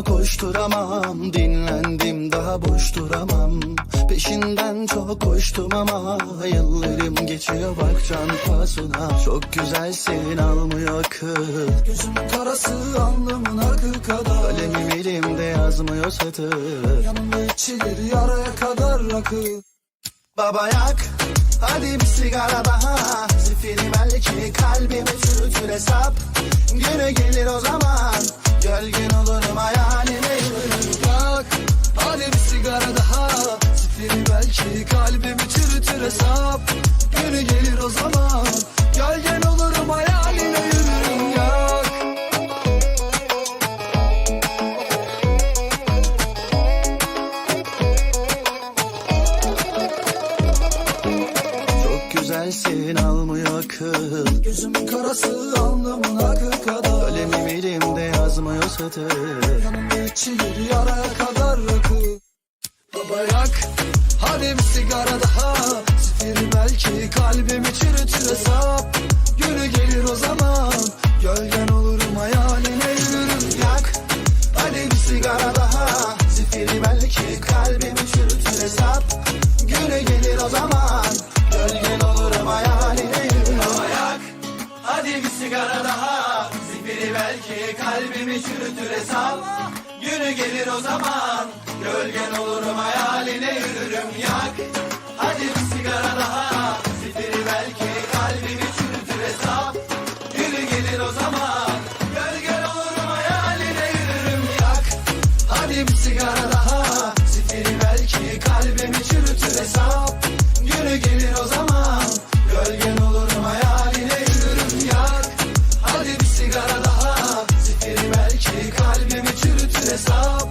Ama koşturamam. Dinlendim daha boş duramam. Peşinden çok koştum ama yıllarım geçiyor. Bak can pasına Çok güzelsin almıyor kız. Gözümün karası alnımın akı kadar. Kalemim elimde yazmıyor satır. Yanımda içilir yaraya kadar rakı. Baba yak Hadi bir sigara daha. Zifiri belki kalbimi çürütür hesap. Güne gelir o zaman. Sigara daha. Zifiri belki kalbimi çürütür hesap. Günü gelir o zaman. Gölgen olurum hayaline yürürüm Yak Çok güzelsin almıyor kız Gözümün karası alnımın akı kadar. Kalemim elimde yazmıyor satır. Yanımda içilir yaraya kadar rakı Baba yak. Hadi bir sigara daha. Zifiri belki kalbimi çürütür hesap Günü gelir o zaman. Gölgen olurum hayaline yürürüm. Yak Hadi bir sigara daha. Zifiri belki kalbimi çürütür hesap Günü gelir o zaman Gölgen olurum hayaline yürürüm yak. Hadi bir sigara daha Zifiri belki kalbimi çürütür hesap. Günü gelir o zaman Gölgen olurum hayaline yürürüm yak. Hadi bir sigara daha Zifiri belki kalbimi çürütür hesap. Günü gelir o zaman Gölgen olurum hayaline yürürüm yak. Hadi bir sigara daha Zifiri belki kalbimi çürütür hesap.